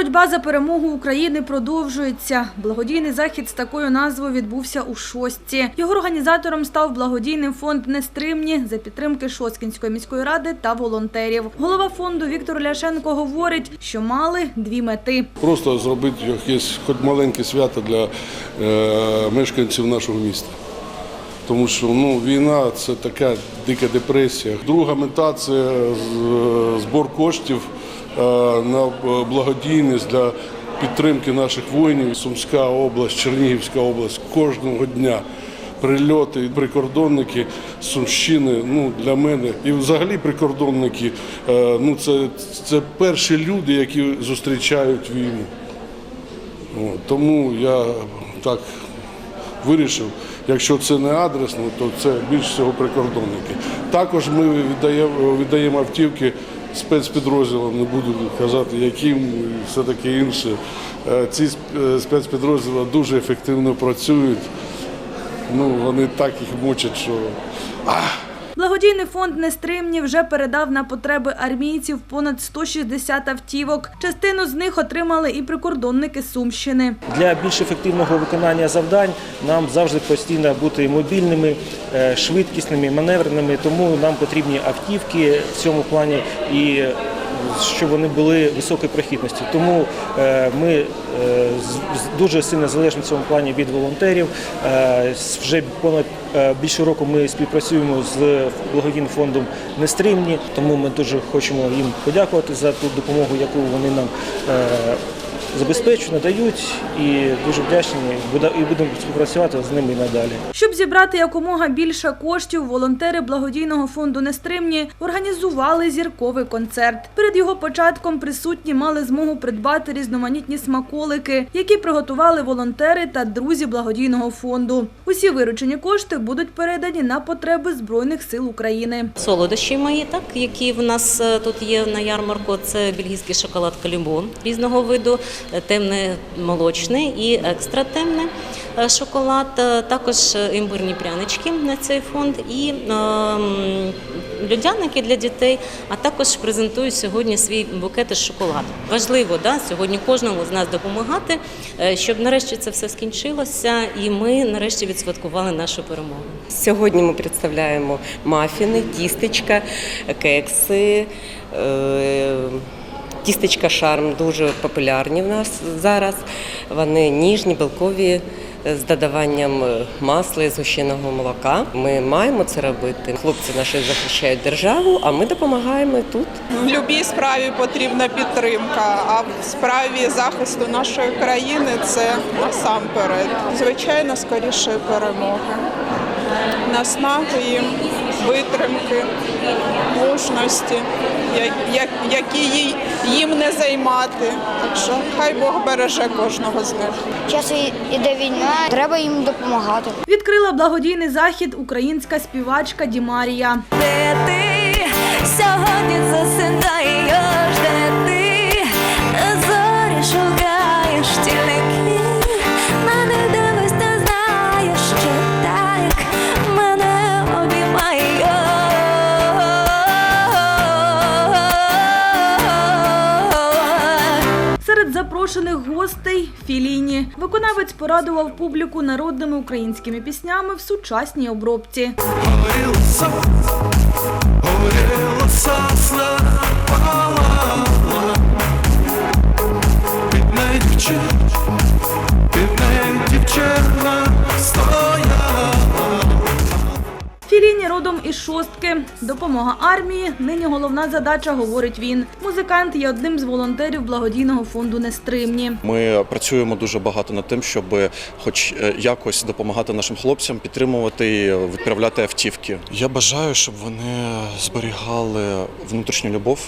Боротьба за перемогу України продовжується. Благодійний захід з такою назвою відбувся у Шостці. Його організатором став благодійний фонд Нестримні за підтримки Шосткінської міської ради та волонтерів. Голова фонду Віктор Ляшенко говорить, що мали дві мети. Просто зробити якесь хоч маленьке свято для е, мешканців нашого міста. Тому що ну, війна це така дика депресія. Друга мета це збор коштів е, на благодійність для підтримки наших воїнів. Сумська область, Чернігівська область кожного дня. Прильоти, прикордонники Сумщини, ну для мене і взагалі прикордонники, е, ну це, це перші люди, які зустрічають війну. Тому я так вирішив, якщо це не адресно, то це більш всього прикордонники. Також ми віддаємо, віддаємо автівки спецпідрозділам, не буду казати, яким все таке інше. Е, Ці е, спецпідрозділи дуже ефективно працюють. Ну, вони так їх мучать, що Благодійний фонд Нестримні вже передав на потреби армійців понад 160 автівок. Частину з них отримали і прикордонники Сумщини. Для більш ефективного виконання завдань нам завжди постійно бути мобільними, е, швидкісними, маневреними. Тому нам потрібні автівки в цьому плані і щоб вони були високої прохідності. Тому е, ми е, дуже сильно залежні в цьому плані від волонтерів. Е, Вже понад більше року ми співпрацюємо з благодійним фондом Нестримні, тому ми дуже хочемо їм подякувати за ту допомогу, яку вони нам забезпечують, надають і дуже вдячні. І будемо співпрацювати з ними і надалі. Щоб зібрати якомога більше коштів, волонтери благодійного фонду Нестримні організували зірковий концерт. Перед його початком присутні мали змогу придбати різноманітні смаколики, які приготували волонтери та друзі благодійного фонду. Усі виручені кошти будуть передані на потреби Збройних сил України. Солодощі мої, так, які в нас е, тут є на ярмарку, це бельгійський шоколад калібон різного виду, темне молочний і екстра темне е, шоколад, е, також е, імбирні прянички на цей фонд і льодяники для дітей, а також презентую сьогодні свій букет із шоколаду. Важливо да, сьогодні кожному з нас допомагати, щоб нарешті це все скінчилося, і ми нарешті відсвяткували нашу перемогу. Сьогодні ми представляємо мафіни, тістечка, кекси. е, Тістечка шарм дуже популярні в нас зараз. Вони ніжні, білкові. З додаванням е, масла і згущеного молока ми маємо це робити. Хлопці наші захищають державу, а ми допомагаємо тут. В будь-якій справі потрібна підтримка, а в справі захисту нашої країни це насамперед. Звичайно, скорішої перемоги. Наснаги їм, витримки, мужності, які їй- їм не займати. Так що хай Бог береже кожного з них. Час іде війна, треба їм допомагати. Відкрила благодійний захід українська співачка Дімарія. Виконавець порадував публіку народними українськими піснями в сучасній обробці. Під нею дівчина, під нею дівчина. Філіні родом із шостки. Допомога армії нині головна задача, говорить він. Музикант є одним з волонтерів благодійного фонду Нестримні. Ми працюємо дуже багато над тим, щоб хоч е, якось допомагати нашим хлопцям, підтримувати, і відправляти автівки. Я бажаю, щоб вони зберігали внутрішню любов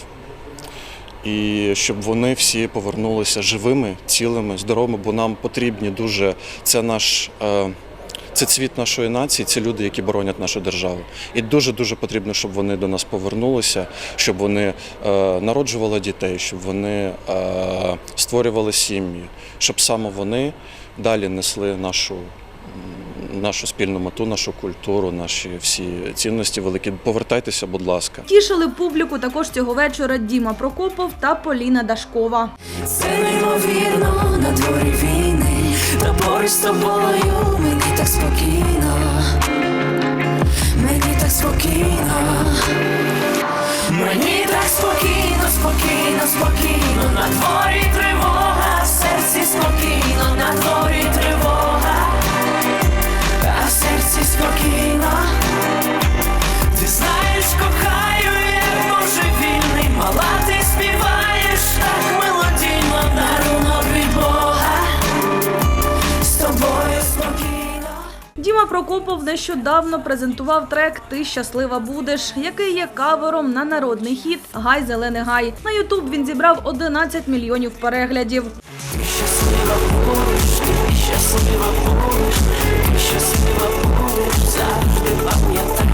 і щоб вони всі повернулися живими, цілими, здоровими, бо нам потрібні дуже це наш. е, Це цвіт нашої нації, це люди, які боронять нашу державу. І дуже дуже потрібно, щоб вони до нас повернулися, щоб вони е, народжували дітей, щоб вони е, створювали сім'ї, щоб саме вони далі несли нашу нашу спільну мету, нашу культуру, наші всі цінності великі. Повертайтеся, будь ласка. Тішили публіку також цього вечора Діма Прокопов та Поліна Дашкова. Це неймовірно на дворі війни, та поруч з тобою мені так спокійно, мені так спокійно, мені так спокійно, спокійно, спокійно, на дворі тривога, в серці спокійно, на дворі тривога, Діма нещодавно презентував трек Ти щаслива будеш, який є кавером на народний хіт Гай зелений гай. На Ютуб він зібрав 11 мільйонів переглядів. Ти щаслива будеш, ти щаслива будеш, ти щаслива будеш, завжди пам'ятай,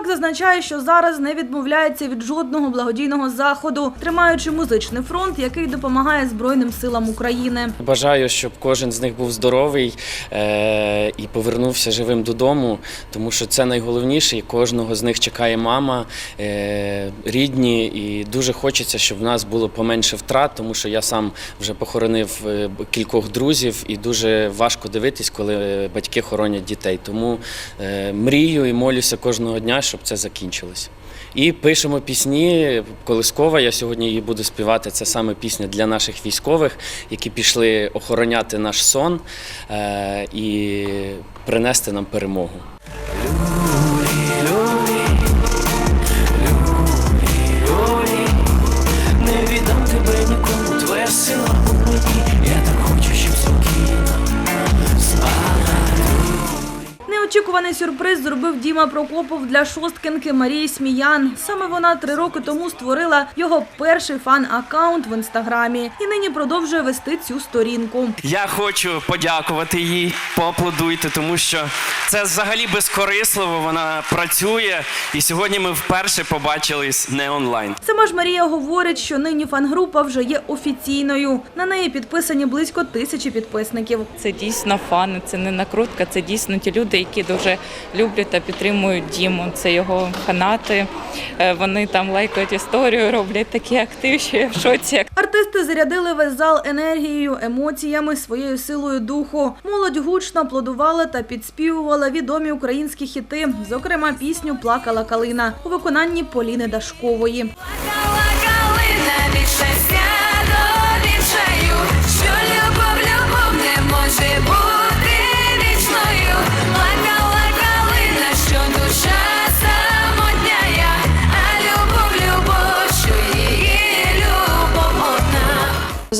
Співак зазначає, що зараз не відмовляється від жодного благодійного заходу, тримаючи музичний фронт, який допомагає Збройним силам України. Бажаю, щоб кожен з них був здоровий е- і повернувся живим додому, тому що це найголовніше, і кожного з них чекає мама, е- рідні, і дуже хочеться, щоб в нас було поменше втрат, тому що я сам вже похоронив е, кількох друзів, і дуже важко дивитись, коли батьки хоронять дітей. Тому мрію і молюся кожного дня, щоб це закінчилось. І пишемо пісні. Колискова. Я сьогодні її буду співати. Це саме пісня для наших військових, які пішли охороняти наш сон е- і принести нам перемогу. Неочікуваний сюрприз зробив Діма Прокопов для шосткинки Марії Сміян. Саме вона три роки тому створила його перший фан-аккаунт в інстаграмі і нині продовжує вести цю сторінку. Я хочу подякувати їй, поаплодуйте, тому що це взагалі безкорисливо. Вона працює, і сьогодні ми вперше побачились не онлайн. Сама ж Марія говорить, що нині фан-група вже є офіційною. На неї підписані близько тисячі підписників. Це дійсно фани, це не накрутка, це дійсно ті люди, які дуже люблять та підтримують Діму. Це його фанати. Е, Вони там лайкають історію, роблять такі актив, що я в шоці. Артисти зарядили весь зал енергією, емоціями, своєю силою духу. Молодь гучно аплодувала та підспівувала відомі українські хіти, зокрема пісню Плакала калина у виконанні Поліни Дашкової. Плакала калина від щастя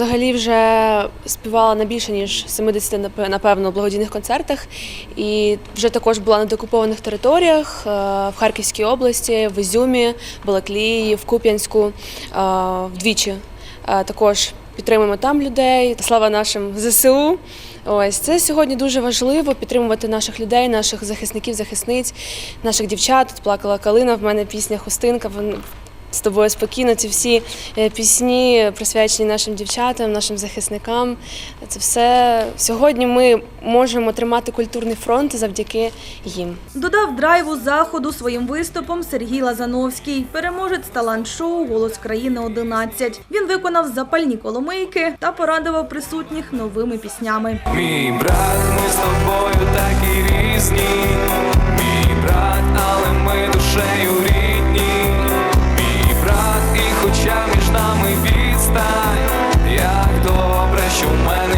Взагалі вже співала на більше ніж 70, напе- напевно, благодійних концертах. І вже також була на деокупованих територіях е, в Харківській області, в Ізюмі, Балаклії, в Куп'янську е, вдвічі. Е, Також підтримуємо там людей. Слава нашим ЗСУ. Ось це сьогодні дуже важливо підтримувати наших людей, наших захисників, захисниць, наших дівчат. Тут плакала калина. В мене пісня Хустинка. З тобою спокійно. Ці всі е, пісні присвячені нашим дівчатам, нашим захисникам. Це все сьогодні ми можемо тримати культурний фронт завдяки їм. Додав драйву заходу своїм виступом Сергій Лазановський, переможець талант-шоу Голос країни 11 Він виконав запальні коломийки та порадував присутніх новими піснями. Мій брат, ми з тобою такі різні. Мій брат, але ми душею рідні. Відстань, як добре, що в мене.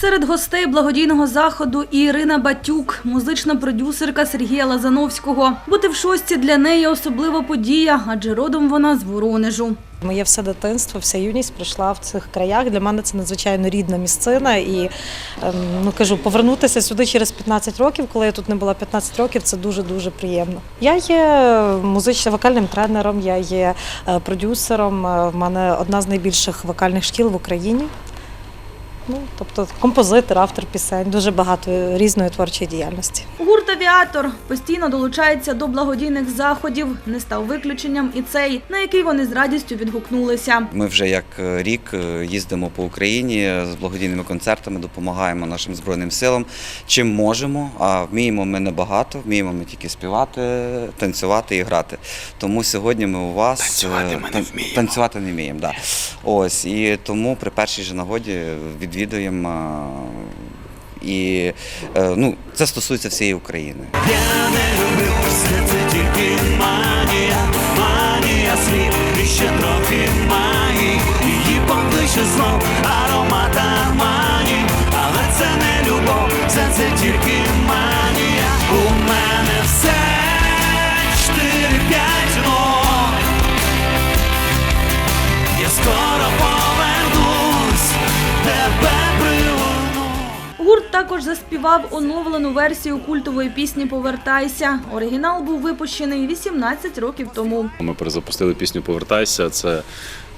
Серед гостей благодійного заходу і Ірина Батюк, музична продюсерка Сергія Лазановського. Бути в шості для неї особлива подія, адже родом вона з Воронежу. Моє все дитинство, вся юність пройшла в цих краях. Для мене це надзвичайно рідна місцина. І ем, ну кажу, повернутися сюди через 15 років, коли я тут не була 15 років, це дуже дуже приємно. Я є музичним вокальним тренером, я є е, продюсером. Е, В мене одна з найбільших вокальних шкіл в Україні. Ну, тобто композитор, автор пісень, дуже багато різної творчої діяльності. Гурт Авіатор постійно долучається до благодійних заходів. Не став виключенням і цей, на який вони з радістю відгукнулися. Ми вже як е, рік е, їздимо по Україні з благодійними концертами, допомагаємо нашим збройним силам. Чим можемо, а вміємо ми небагато, вміємо ми тільки співати, танцювати і грати. Тому сьогодні ми у вас танцювати ми не вміємо. Танцювати не вміємо, да. Ось і тому при першій же нагоді відвідуємо. Е, І е, ну, це стосується всієї України. Я не люблю все це тільки манія, манія слів і ще трохи магії. Її поближче знов аромата мані, але це не любов, все це тільки також заспівав оновлену версію культової пісні Повертайся. Оригінал був випущений 18 років тому. Ми перезапустили пісню Повертайся. Це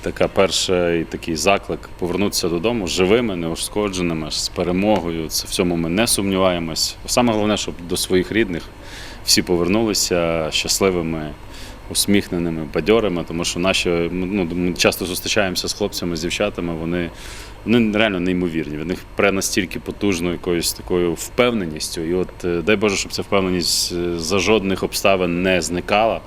така перший такий заклик повернутися додому живими, неушкодженими, з перемогою. Це в цьому ми не сумніваємось. Саме головне, щоб до своїх рідних всі повернулися щасливими. Усміхненими, бадьорими, тому що наші ну, ми часто зустрічаємося з хлопцями, з дівчатами. Вони, вони реально неймовірні. В них пре настільки потужною якоюсь такою впевненістю. І от е, дай Боже, щоб ця впевненість е, за жодних обставин не зникала.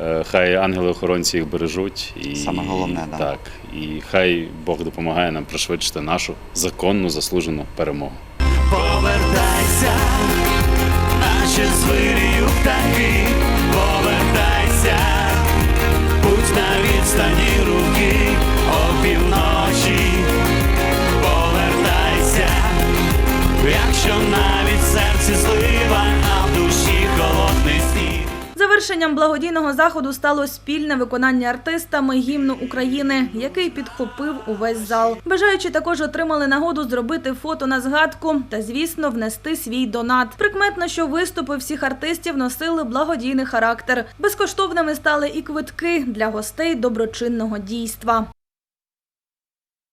Е, Хай ангели-охоронці їх бережуть. І, Саме головне, да. так. І хай Бог допомагає нам пришвидшити нашу законну заслужену перемогу. Повертайся, наче звирію птахи, повертайся, будь на відстані руки опівночі, повертайся, якщо навіть серці злива, а в душі. Завершенням благодійного заходу стало спільне виконання артистами гімну України, який підхопив увесь зал. Бажаючі також отримали нагоду зробити фото на згадку та, звісно, внести свій донат. Прикметно, що виступи всіх артистів носили благодійний характер. Безкоштовними стали і квитки для гостей доброчинного дійства.